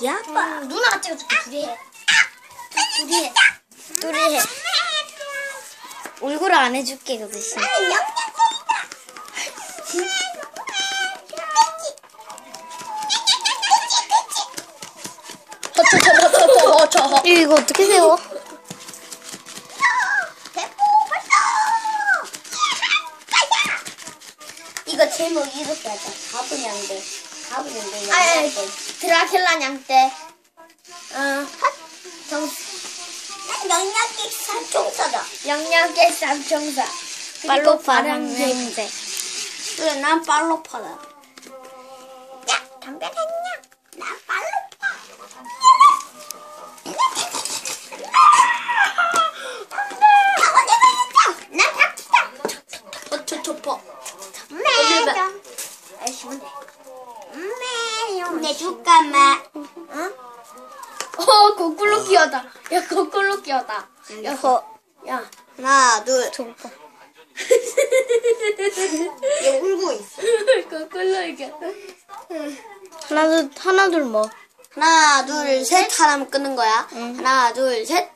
귀아빠. 누나가 찍어줄게. 둘이 해. 둘이 해. 둘이 해. 얼굴을 안 해줄게, 그 대신. 이거 어떻게 세워? 이거 제목 이렇게 하자. 가분 양대. 아이, 양대. 드라큘라 양떼. 어. 정. 영양기 살종사다. 영양계 쌈청사. 빨로 그리고 바람냄새. 그래, 난 빨로 파다. 야, 담배 폈냐? 나 빨로파. 나 박치다. 어초 초포. 매점. 아이씨면 돼. 내줄까, 마. 응? 어, 거꾸로 끼어다. 야, 거꾸로 끼어다. 야, 거. 야. 하나, 둘. 초포. 얘 울고 있어. 거꾸로 이게. 하나, 둘, 하나, 둘 뭐? 하나, 둘, 셋. 하나면 끄는 거야. 하나, 둘, 셋.